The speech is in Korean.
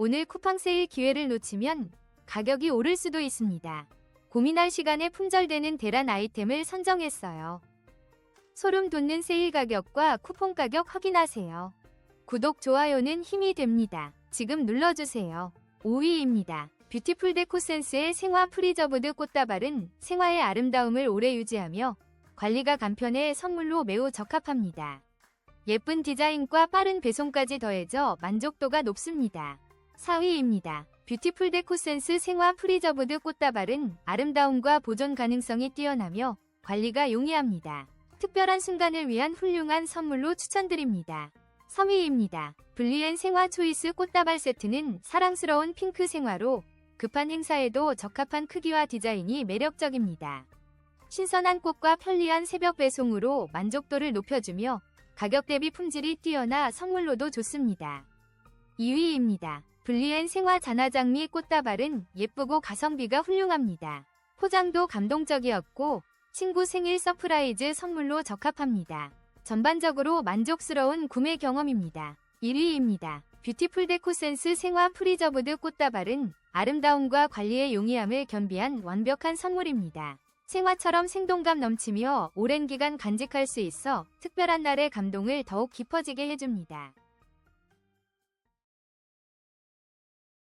오늘 쿠팡 세일 기회를 놓치면 가격이 오를 수도 있습니다. 고민할 시간에 품절되는 대란 아이템을 선정했어요. 소름 돋는 세일 가격과 쿠폰 가격 확인하세요. 구독, 좋아요는 힘이 됩니다. 지금 눌러주세요. 5위입니다. 뷰티풀 데코센스의 생화 프리저브드 꽃다발은 생화의 아름다움을 오래 유지하며 관리가 간편해 선물로 매우 적합합니다. 예쁜 디자인과 빠른 배송까지 더해져 만족도가 높습니다. 4위입니다. 뷰티풀 데코센스 생화 프리저브드 꽃다발은 아름다움과 보존 가능성이 뛰어나며 관리가 용이합니다. 특별한 순간을 위한 훌륭한 선물로 추천드립니다. 3위입니다. 블리엔 생화 초이스 꽃다발 세트는 사랑스러운 핑크 생화로 급한 행사에도 적합한 크기와 디자인이 매력적입니다. 신선한 꽃과 편리한 새벽 배송으로 만족도를 높여주며 가격 대비 품질이 뛰어나 선물로도 좋습니다. 2위입니다. 블리엔 생화 자나장미 꽃다발은 예쁘고 가성비가 훌륭합니다. 포장도 감동적이었고 친구 생일 서프라이즈 선물로 적합합니다. 전반적으로 만족스러운 구매 경험입니다. 1위입니다. 뷰티풀 데코센스 생화 프리저브드 꽃다발은 아름다움과 관리의 용이함을 겸비한 완벽한 선물입니다. 생화처럼 생동감 넘치며 오랜 기간 간직할 수 있어 특별한 날의 감동을 더욱 깊어지게 해줍니다.